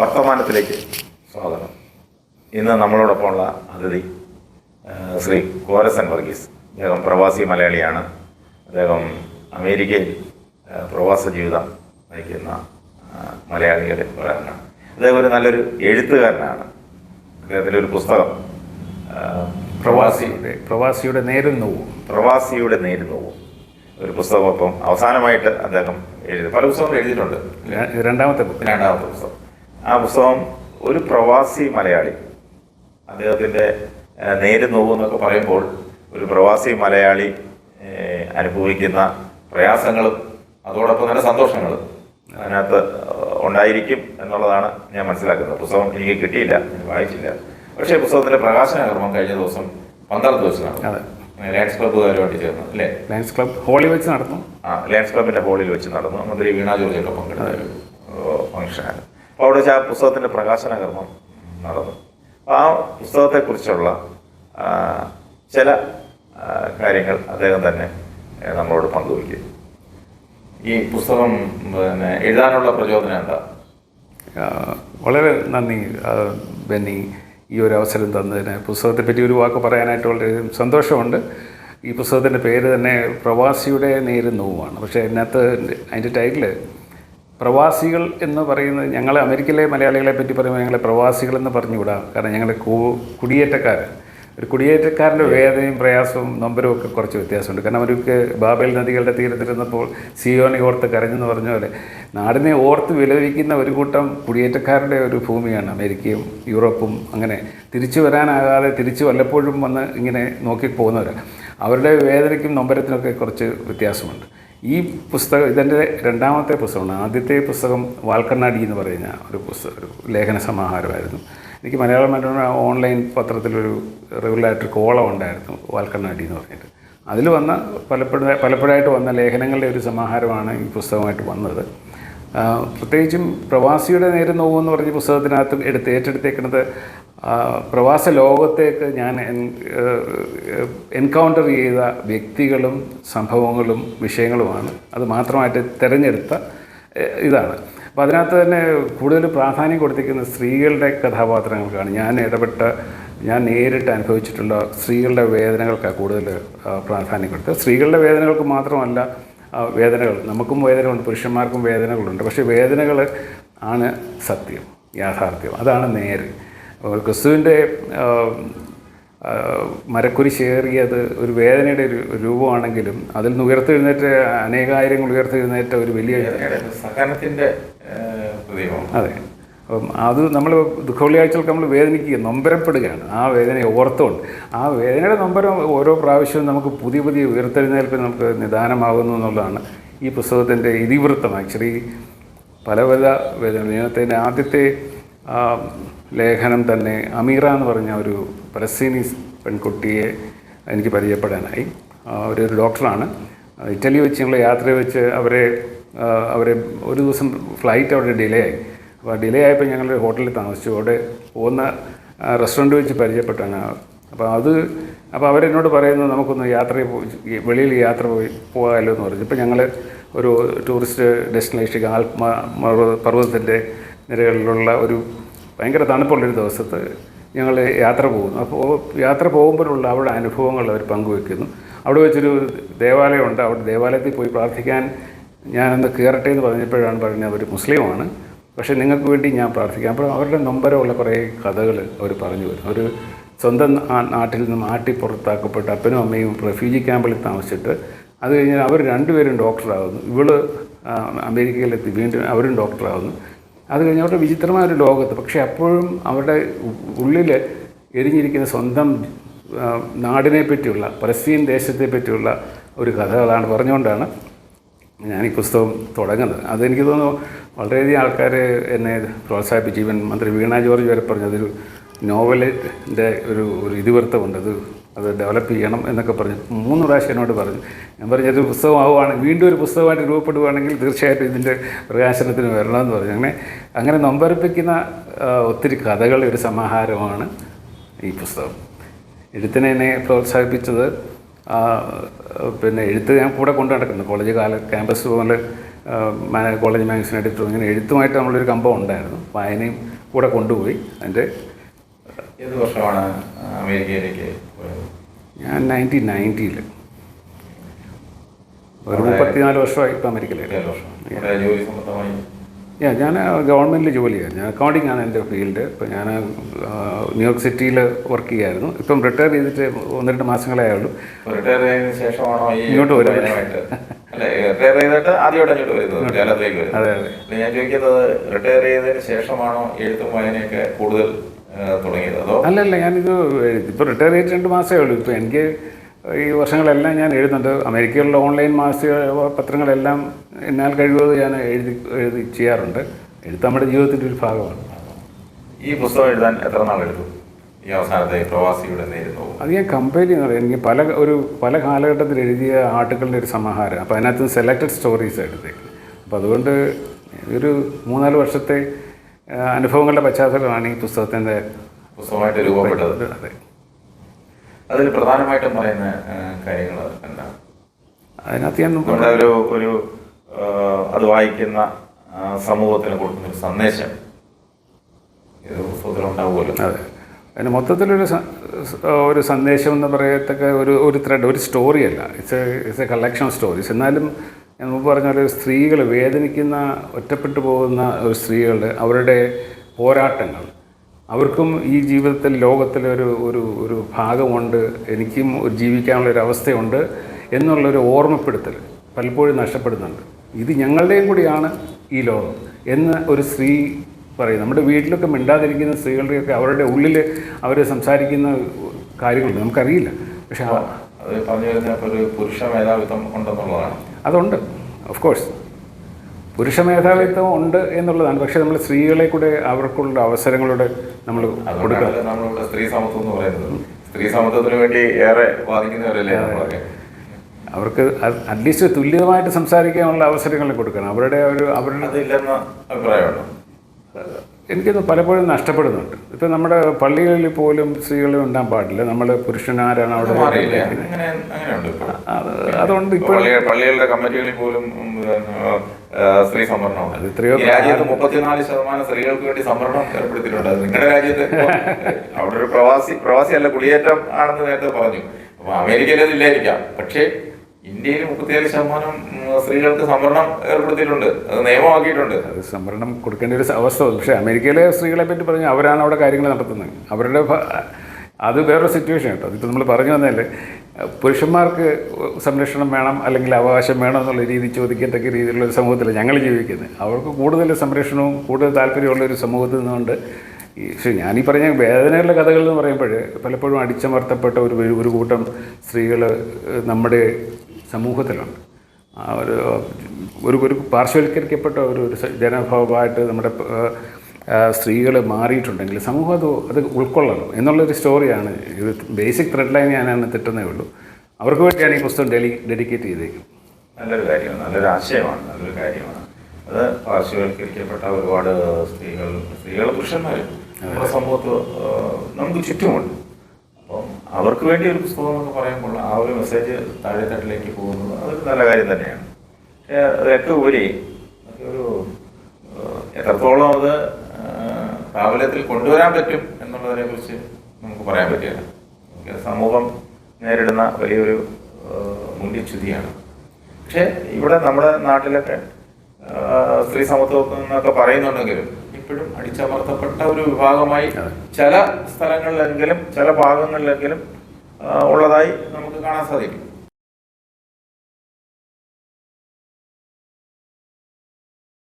വർത്തമാനത്തിലേക്ക് സ്വാഗതം. ഇന്ന് നമ്മളോടൊപ്പമുള്ള അതിഥി ശ്രീ കോരസൻ വർഗീസ്. അദ്ദേഹം പ്രവാസി മലയാളിയാണ്. അദ്ദേഹം അമേരിക്കയിൽ പ്രവാസ ജീവിതം നയിക്കുന്ന മലയാളികളിൽ ഒരാളാണ് അദ്ദേഹം ഒരു നല്ലൊരു എഴുത്തുകാരനാണ്. അദ്ദേഹത്തിന്റെ ഒരു പുസ്തകം പ്രവാസി പ്രവാസിയുടെ പ്രവാസിയുടെ നേരും നോവും പ്രവാസിയുടെ നേരുന്നവും. ഒരു പുസ്തകം ഇപ്പം അവസാനമായിട്ട് അദ്ദേഹം എഴുതി പല പുസ്തകങ്ങൾ എഴുതിയിട്ടുണ്ട്. രണ്ടാമത്തെ രണ്ടാമത്തെ പുസ്തകം. ആ പുസ്തകം ഒരു പ്രവാസി മലയാളി. അദ്ദേഹത്തിന്റെ നേര് നോവ് എന്നൊക്കെ പറയുമ്പോൾ ഒരു പ്രവാസി മലയാളി അനുഭവിക്കുന്ന പ്രയാസങ്ങളും അതോടൊപ്പം തന്നെ സന്തോഷങ്ങളും അതിനകത്ത് ഉണ്ടായിരിക്കും എന്നുള്ളതാണ് ഞാൻ മനസ്സിലാക്കുന്നത്. പുസ്തകം എനിക്ക് കിട്ടിയില്ല വായിച്ചില്ല. പക്ഷേ പുസ്തകത്തിന്റെ പ്രകാശന കർമ്മം കഴിഞ്ഞ ദിവസം പന്ത്രണ്ട് ദിവസമാണ് നടന്നു. അതെ. ലയൺസ് ക്ലബ്ബുകാരുമായിട്ട് ചേർന്ന് അല്ലേ? ലയൺസ് ക്ലബ് ഹോളിൽ വെച്ച് നടന്നു. ആ ലയൺസ് ക്ലബിന്റെ ഹോളിൽ വെച്ച് നടന്നു. മന്ത്രി വീണാ ജോർജൊക്കെ പങ്കെടുത്ത ഒരു ഫംഗ്ഷനാണ് അപ്പോൾ അവിടെ വെച്ച് ആ പുസ്തകത്തിന്റെ പ്രകാശന കർമ്മം നടന്നു. അപ്പോൾ ആ പുസ്തകത്തെക്കുറിച്ചുള്ള ചില കാര്യങ്ങൾ അദ്ദേഹം തന്നെ നമ്മളോട് പങ്കുവയ്ക്കും. ഈ പുസ്തകം പിന്നെ എഴുതാനുള്ള പ്രചോദനം എന്താ? വളരെ നന്ദി ബെന്നി ഈ ഒരു അവസരം തന്നതിന്. പുസ്തകത്തെ പറ്റി ഒരു വാക്ക് പറയാനായിട്ട് വളരെ സന്തോഷമുണ്ട്. ഈ പുസ്തകത്തിന്റെ പേര് തന്നെ പ്രവാസിയുടെ നേരും നോവുമാണ് പക്ഷേ അതിനകത്ത് അതിന്റെ ടൈറ്റിൽ പ്രവാസികൾ എന്ന് പറയുന്നത് ഞങ്ങൾ അമേരിക്കയിലെ മലയാളികളെ പറ്റി പറയുമ്പോൾ ഞങ്ങളെ പ്രവാസികൾ എന്ന് പറഞ്ഞുകൂടാ. കാരണം ഞങ്ങൾ കു കുടിയേറ്റക്കാർ ഒരു കുടിയേറ്റക്കാരന്റെ വേദനയും പ്രയാസവും നൊമ്പരവും ഒക്കെ കുറച്ച് വ്യത്യാസമുണ്ട്. കാരണം അവർക്ക് ബാബേൽ നദികളുടെ തീരത്തിരുന്നപ്പോൾ സിയോനെ ഓർത്ത് കരഞ്ഞെന്ന് പറഞ്ഞ പോലെ നാടിനെ ഓർത്ത് വിലപിക്കുന്ന ഒരു കൂട്ടം കുടിയേറ്റക്കാരുടെ ഒരു ഭൂമിയാണ് അമേരിക്കയും യൂറോപ്പും. അങ്ങനെ തിരിച്ചു വരാനാകാതെ തിരിച്ചു വല്ലപ്പോഴും വന്ന് ഇങ്ങനെ നോക്കി പോകുന്നവരാണ് അവരുടെ വേദനയ്ക്കും നൊമ്പരത്തിനൊക്കെ കുറച്ച് വ്യത്യാസമുണ്ട്. ഈ പുസ്തകം ഇതെന്റെ രണ്ടാമത്തെ പുസ്തകമാണ്. ആദ്യത്തെ പുസ്തകം വാൽക്കണ്ണാടി എന്ന് പറയുന്ന ഒരു പുസ്തകം ഒരു ലേഖന സമാഹാരമായിരുന്നു. എനിക്ക് മലയാള മനോരമ ഓൺലൈൻ പത്രത്തിലൊരു റെഗുലറായിട്ടൊരു കോളം ഉണ്ടായിരുന്നു വാൽക്കണ്ണാടി എന്ന് പറഞ്ഞിട്ട്. അതിൽ വന്ന പലപ്പോഴും പലപ്പോഴായിട്ട് വന്ന ലേഖനങ്ങളുടെ ഒരു സമാഹാരമാണ് ഈ പുസ്തകമായിട്ട് വന്നത്. പ്രത്യേകിച്ചും പ്രവാസിയുടെ നേരെ നോവ് എന്ന് പറഞ്ഞ പുസ്തകത്തിനകത്ത് എടുത്ത് ഏറ്റെടുത്തേക്കുന്നത് പ്രവാസ ലോകത്തേക്ക് ഞാൻ എൻകൗണ്ടർ ചെയ്ത വ്യക്തികളും സംഭവങ്ങളും വിഷയങ്ങളുമാണ്. അത് മാത്രമായിട്ട് തിരഞ്ഞെടുത്ത ഇതാണ്. അപ്പോൾ അതിനകത്ത് തന്നെ കൂടുതൽ പ്രാധാന്യം കൊടുത്തിരിക്കുന്ന സ്ത്രീകളുടെ കഥാപാത്രങ്ങൾക്കാണ് ഞാൻ ഇടപെട്ട ഞാൻ നേരിട്ട് അനുഭവിച്ചിട്ടുള്ള സ്ത്രീകളുടെ വേദനകൾക്കാണ് കൂടുതൽ പ്രാധാന്യം കൊടുത്തത്. സ്ത്രീകളുടെ വേദനകൾക്ക് മാത്രമല്ല വേദനകൾ. നമുക്കും വേദനകളുണ്ട് പുരുഷന്മാർക്കും വേദനകളുണ്ട്. പക്ഷേ വേദനകൾ ആണ് സത്യം യാഥാർത്ഥ്യം. അതാണ് നേര്. ക്രിസ്തുവിന്റെ മരക്കുരിശേറിയത് ഒരു വേദനയുടെ ഒരു രൂപമാണെങ്കിലും അതിൽ നിന്ന് ഉയർത്തെഴുന്നേറ്റ് അനേകായിരങ്ങൾ ഉയർത്തെഴുന്നേറ്റ ഒരു വലിയ അതെ. അപ്പം അത് നമ്മൾ ദുഃഖവെള്ളിയാഴ്ചകൾക്ക് നമ്മൾ വേദനിക്കുക നൊമ്പരപ്പെടുകയാണ്. ആ വേദനയെ ഓർത്തുകൊണ്ട് ആ വേദനയുടെ നൊമ്പരം ഓരോ പ്രാവശ്യവും നമുക്ക് പുതിയ പുതിയ ഉയർത്തെഴുന്നേൽപ്പ് നമുക്ക് നിദാനമാകുന്നു എന്നുള്ളതാണ് ഈ പുസ്തകത്തിന്റെ ഇതിവൃത്തം ആക്ച്വലി പല പല വേദന ഇതിനകത്തിന്റെ ആദ്യത്തെ ലേഖനം തന്നെ അമീറ എന്ന് പറഞ്ഞ ഒരു പലസ്തീനീസ് പെൺകുട്ടിയെ എനിക്ക് പരിചയപ്പെടാനായി. അവരൊരു ഡോക്ടറാണ്. ഇറ്റലി വെച്ച് ഞങ്ങൾ യാത്ര വെച്ച് അവരെ അവരെ ഒരു ദിവസം ഫ്ലൈറ്റ് അവിടെ ഡിലേ ആയി. അപ്പോൾ ഡിലേ ആയപ്പോൾ ഞങ്ങൾ ഹോട്ടലിൽ താമസിച്ചു. അവിടെ പോകുന്ന റെസ്റ്റോറന്റ് വെച്ച് പരിചയപ്പെട്ടാണ് അപ്പോൾ അത് അപ്പോൾ അവരെന്നോട് പറയുന്നത് നമുക്കൊന്ന് യാത്ര വെളിയിൽ യാത്ര പോയി പോകാമല്ലോ എന്ന് പറഞ്ഞു. ഇപ്പോൾ ഞങ്ങൾ ഒരു ടൂറിസ്റ്റ് ഡെസ്റ്റിനേഷൻ ആൽമ പർവതത്തിന്റെ നിരകളിലുള്ള ഒരു ഭയങ്കര തണുപ്പുള്ളൊരു ദിവസത്ത് ഞങ്ങൾ യാത്ര പോകുന്നു. അപ്പോൾ യാത്ര പോകുമ്പോഴുള്ള അവിടെ അനുഭവങ്ങൾ അവർ പങ്കുവെക്കുന്നു. അവിടെ വെച്ചൊരു ദേവാലയമുണ്ട്. അവിടെ ദേവാലയത്തിൽ പോയി പ്രാർത്ഥിക്കാൻ ഞാനൊന്ന് കയറട്ടെ എന്ന് പറഞ്ഞപ്പോഴാണ് പറഞ്ഞത് അവർ മുസ്ലിമാണ് പക്ഷേ നിങ്ങൾക്ക് വേണ്ടി ഞാൻ പ്രാർത്ഥിക്കാം. അപ്പോൾ അവരുടെ നൊമ്പരമുള്ള കുറേ കഥകൾ അവർ പറഞ്ഞു വരും അവർ സ്വന്തം നാട്ടിൽ നിന്ന് മാറ്റി പുറത്താക്കപ്പെട്ട അപ്പനും അമ്മയും റെഫ്യൂജി ക്യാമ്പിൽ താമസിച്ചിട്ട് അത് കഴിഞ്ഞ് അവർ രണ്ടുപേരും ഡോക്ടറാകുന്നു ഇവൾ അമേരിക്കയിലെത്തി. വീണ്ടും അവരും ഡോക്ടറാകുന്നു അത് കഴിഞ്ഞ് അവരുടെ വിചിത്രമായ ഒരു ലോകത്ത്. പക്ഷേ അപ്പോഴും അവരുടെ ഉള്ളിൽ എരിഞ്ഞിരിക്കുന്ന സ്വന്തം നാടിനെ പറ്റിയുള്ള പലസ്തീൻ ദേശത്തെ പറ്റിയുള്ള ഒരു കഥകളാണ് പറഞ്ഞുകൊണ്ടാണ് ഞാൻ ഈ പുസ്തകം തുടങ്ങുന്നത്. അതെനിക്ക് തോന്നുന്നു വളരെയധികം ആൾക്കാർ എന്നെ പ്രോത്സാഹിപ്പിച്ചു ഈവൻ മന്ത്രി വീണ ജോർജ് വരെ പറഞ്ഞു അതൊരു നോവലിന്റെ ഒരു ഒരു ഇതിവൃത്തമുണ്ട്. അത് അത് ഡെവലപ്പ് ചെയ്യണം എന്നൊക്കെ പറഞ്ഞു. മൂന്ന് പ്രാവശ്യം എന്നോട് പറഞ്ഞു. ഞാൻ പറഞ്ഞു ഒരു പുസ്തകമാവുകയാണ് വീണ്ടും ഒരു പുസ്തകമായിട്ട് രൂപപ്പെടുകയാണെങ്കിൽ തീർച്ചയായിട്ടും ഇതിന്റെ പ്രകാശനത്തിന് വരണമെന്ന് പറഞ്ഞു. അങ്ങനെ അങ്ങനെ നൊമ്പരപ്പിക്കുന്ന ഒത്തിരി കഥകളുടെ ഒരു സമാഹാരമാണ് ഈ പുസ്തകം. എഴുത്തിനെ എന്നെ പ്രോത്സാഹിപ്പിച്ചത് പിന്നെ എഴുത്ത് ഞാൻ കൂടെ കൊണ്ടു നടക്കുന്നു. കോളേജ് കാല ക്യാമ്പസ് പോലെ കോളേജ് മാഗസിൻ എഡിറ്റർ ഇങ്ങനെ എഴുത്തുമായിട്ട് നമ്മളൊരു കമ്പം ഉണ്ടായിരുന്നു. വായനയും കൂടെ കൊണ്ടുപോയി. അതിന്റെ ഏത് വർഷമാണ് അമേരിക്കയിലേക്ക് ഞാൻ നയന്റീൻ നയന്റിയിൽ ഒരു മുപ്പത്തിനാല് വർഷമായി ഇപ്പം അമേരിക്കയിലേക്ക് ജോലി സംബന്ധമായി യാ ഞാൻ ഗവൺമെന്റിൽ ജോലിയാണ് ഞാൻ അക്കൗണ്ടിങ് ആണ് എന്റെ ഫീൽഡ് ഇപ്പം ഞാൻ ന്യൂയോർക്ക് സിറ്റിയിൽ വർക്ക് ചെയ്യായിരുന്നു. ഇപ്പം റിട്ടയർ ചെയ്തിട്ട് ഒന്ന് രണ്ട് മാസങ്ങളേ ആയുള്ളൂ. റിട്ടയർ ചെയ്തതിന് ശേഷമാണോ ഇങ്ങോട്ട് വരുന്നത്? വായനയുമായിട്ട്? റിട്ടയർ ചെയ്തിട്ട് ആദ്യമായിട്ട് അങ്ങോട്ട് വരുന്നത് കേരളത്തിലേക്ക് വരുന്നത്. അതെ, അതെ. അല്ല, ഞാൻ ചോദിക്കുന്നത് റിട്ടയർ ചെയ്തതിന് ശേഷമാണോ എഴുത്തും വായനയൊക്കെ കൂടുതൽ ആ, തുടങ്ങിയത് അതോ? അല്ലല്ല ഞാനിത് ഇപ്പോൾ റിട്ടയർ ചെയ്തിട്ട് രണ്ട് മാസമേ ഉള്ളൂ. ഇപ്പോൾ എനിക്ക് ഈ വർഷങ്ങളെല്ലാം ഞാൻ എഴുതുന്നുണ്ട്. അമേരിക്കയിലുള്ള ഓൺലൈൻ മാസിക പത്രങ്ങളെല്ലാം എന്നാൽ കഴിവത് ഞാൻ എഴുതി എഴുതി ചെയ്യാറുണ്ട്. എഴുത്ത് നമ്മുടെ ജീവിതത്തിന്റെ ഒരു ഭാഗമാണ്. ഈ പുസ്തകം എഴുതാൻ എത്ര നാളെടുത്തു ഈ അവസാനത്തെ പ്രവാസിയുടെ നേരുന്നു അത് ഞാൻ കമ്പയർ ചെയ്യുന്നത് എനിക്ക് പല ഒരു പല കാലഘട്ടത്തിൽ എഴുതിയ ആർട്ടുകളുടെ ഒരു സമാഹാരം. അപ്പോൾ അതിനകത്ത് സെലക്റ്റഡ് സ്റ്റോറീസ് എടുത്തേക്ക് അപ്പോൾ അതുകൊണ്ട് ഒരു മൂന്നാൽ വർഷത്തെ അനുഭവങ്ങളുടെ പശ്ചാത്തലമാണ് ഈ പുസ്തകത്തിന്റെ പുസ്തകമായിട്ട് രൂപപ്പെട്ടത്. അതെ. അതിൽ പ്രധാനമായിട്ടും പറയുന്ന കാര്യങ്ങൾ എന്താണ്? അതിനകത്ത് ഞാൻ നമ്മുടെ ഒരു ഒരു അത് വായിക്കുന്ന സമൂഹത്തിന് കൊടുക്കുന്ന ഒരു സന്ദേശം. ഇത് പുസ്തകത്തിൽ ഉണ്ടാവുമല്ലോ അതെ. അതിന് മൊത്തത്തിലൊരു ഒരു സന്ദേശം എന്ന് പറയത്തക്ക ഒരു ഒരു ത്രെഡ് ഒരു സ്റ്റോറിയല്ല it's a it's a collection of stories എന്നാലും ഞാൻ മുമ്പ് പറഞ്ഞ പോലെ സ്ത്രീകൾ വേദനിക്കുന്ന ഒറ്റപ്പെട്ടു പോകുന്ന ഒരു സ്ത്രീകൾ അവരുടെ പോരാട്ടങ്ങൾ അവർക്കും ഈ ജീവിതത്തിൽ ലോകത്തിൽ ഒരു ഒരു ഒരു ഭാഗമുണ്ട്. എനിക്കും ഒരു ജീവിക്കാനുള്ള ഒരു അവസ്ഥയുണ്ട് എന്നുള്ളൊരു ഓർമ്മപ്പെടുത്തൽ പലപ്പോഴും നഷ്ടപ്പെടുന്നുണ്ട്. ഇത് ഞങ്ങളുടെയും കൂടിയാണ് ഈ ലോകം എന്ന് ഒരു സ്ത്രീ പറയും. നമ്മുടെ വീട്ടിലൊക്കെ മിണ്ടാതിരിക്കുന്ന സ്ത്രീകളുടെയൊക്കെ അവരുടെ ഉള്ളിൽ അവർ സംസാരിക്കുന്ന കാര്യങ്ങളുണ്ട്. നമുക്കറിയില്ല. പക്ഷേ പറഞ്ഞു വരുന്ന ഒരു പുരുഷ മേധാവിത്വം ഉണ്ടെന്നുള്ളതാണ്. അതുണ്ട്. ഓഫ് കോഴ്സ് പുരുഷ മേധാവിത്വം ഉണ്ട് എന്നുള്ളതാണ്. പക്ഷേ നമ്മൾ സ്ത്രീകളെ കൂടെ അവർക്കുള്ള അവസരങ്ങളോട് നമ്മൾ കൊടുക്കണം നമ്മളുള്ള സ്ത്രീ സമത്വം എന്ന് പറയുന്നത്. സ്ത്രീ സമത്വത്തിന് വേണ്ടി ഏറെ വാദിക്കുന്നവരല്ലേ നമ്മളൊക്കെ? അവർക്ക് അറ്റ്ലീസ്റ്റ് തുല്യമായിട്ട് സംസാരിക്കാനുള്ള അവസരങ്ങൾ കൊടുക്കണം. അവരുടെ ഒരു അവരുടെ അതില്ലെന്ന അഭിപ്രായമുണ്ടോ? എനിക്കത് പലപ്പോഴും നഷ്ടപ്പെടുന്നുണ്ട്. ഇപ്പം നമ്മുടെ പള്ളികളിൽ പോലും സ്ത്രീകൾ ഉണ്ടാൻ പാടില്ല. നമ്മൾ പുരുഷനാരാണ് അവിടെ അതുകൊണ്ട് ഇപ്പോൾ പള്ളികളുടെ കമ്മിറ്റികളിൽ പോലും സ്ത്രീ സംവരണം രാജ്യത്ത് മുപ്പത്തിനാല് ശതമാനം സ്ത്രീകൾക്ക് വേണ്ടി സംവരണം ഏർപ്പെടുത്തിയിട്ടുണ്ട്. നിങ്ങളുടെ രാജ്യത്ത് അവിടെ ഒരു പ്രവാസി പ്രവാസി അല്ല കുടിയേറ്റം ആണെന്ന് നേരത്തെ പറഞ്ഞു. അപ്പൊ അമേരിക്കയിലേതില്ലായിരിക്കാം ഇല്ലായിരിക്കാം. പക്ഷേ ഇന്ത്യയിൽ മുപ്പത്തിയേഴ് ശതമാനം സ്ത്രീകൾക്ക് സംവരണം ഏർപ്പെടുത്തിയിട്ടുണ്ട്. അത് നിയമമാക്കിയിട്ടുണ്ട്. അത് സംവരണം കൊടുക്കേണ്ട ഒരു അവസ്ഥ പക്ഷേ അമേരിക്കയിലെ സ്ത്രീകളെ പറ്റി പറഞ്ഞു അവരാണ് അവിടെ കാര്യങ്ങൾ നടത്തുന്നത്. അവരുടെ അത് വേറൊരു സിറ്റുവേഷൻ കേട്ടോ. അതിപ്പോൾ നമ്മൾ പറഞ്ഞു വന്നതല്ലേ പുരുഷന്മാർക്ക് സംരക്ഷണം വേണം അല്ലെങ്കിൽ അവകാശം വേണം എന്നുള്ള രീതി ചോദിക്കത്തക്ക രീതിയിലുള്ള ഒരു സമൂഹത്തിലാണ് ഞങ്ങൾ ജീവിക്കുന്നത്. അവർക്ക് കൂടുതൽ സംരക്ഷണവും കൂടുതൽ താല്പര്യമുള്ള ഒരു സമൂഹത്തിൽ നിന്നുകൊണ്ട് പക്ഷേ ഞാനീ പറഞ്ഞ വേദനയുള്ള കഥകൾ എന്ന് പറയുമ്പോൾ പലപ്പോഴും അടിച്ചമർത്തപ്പെട്ട ഒരു ഒരു കൂട്ടം സ്ത്രീകൾ നമ്മുടെ സമൂഹത്തിലുണ്ട്. ഒരു ഒരു ഒരു പാർശ്വവൽക്കരിക്കപ്പെട്ട ഒരു ജനഭാവമായിട്ട് നമ്മുടെ സ്ത്രീകൾ മാറിയിട്ടുണ്ടെങ്കിൽ സമൂഹം അത് അത് ഉൾക്കൊള്ളണം എന്നുള്ളൊരു സ്റ്റോറിയാണ് ഇത് ബേസിക് ത്രെഡ് ലൈൻ ഞാനാണ് തെറ്റുന്നേ ഉള്ളൂ. അവർക്ക് വേണ്ടിയാണ് ഈ പുസ്തകം ഡെലി ഡെഡിക്കേറ്റ് ചെയ്തേക്കുന്നത്. നല്ലൊരു കാര്യമാണ്. നല്ലൊരു ആശയമാണ്. നല്ലൊരു കാര്യമാണ്. അത് പാർശ്വവൽക്കരിക്കപ്പെട്ട ഒരുപാട് സ്ത്രീകൾ സ്ത്രീകൾ പുരുഷന്മാർ നമ്മുടെ സമൂഹത്ത് നമുക്ക് ചുറ്റുമുണ്ട്. അപ്പം അവർക്ക് വേണ്ടി ഒരു പുസ്തകം എന്ന് പറയുമ്പോൾ ആ ഒരു മെസ്സേജ് താഴെത്തട്ടിലേക്ക് പോകുന്നത് അതൊരു നല്ല കാര്യം തന്നെയാണ്. പക്ഷേ അതൊക്കെ ഉപരി ഒരു എത്രത്തോളം അത് പ്രാബല്യത്തിൽ കൊണ്ടുവരാൻ പറ്റും എന്നുള്ളതിനെ കുറിച്ച് നമുക്ക് പറയാൻ പറ്റില്ല. സമൂഹം നേരിടുന്ന വലിയൊരു മുന്തിച്ചുതിയാണ് പക്ഷേ ഇവിടെ നമ്മുടെ നാട്ടിലൊക്കെ സ്ത്രീ സമത്വം എന്നൊക്കെ പറയുന്നുണ്ടെങ്കിലും ഇപ്പോഴും അടിച്ചമർത്തപ്പെട്ട ഒരു വിഭാഗമായി ചില സ്ഥലങ്ങളിലെങ്കിലും ചില ഭാഗങ്ങളിലെങ്കിലും ഉള്ളതായി നമുക്ക് കാണാൻ സാധിക്കും.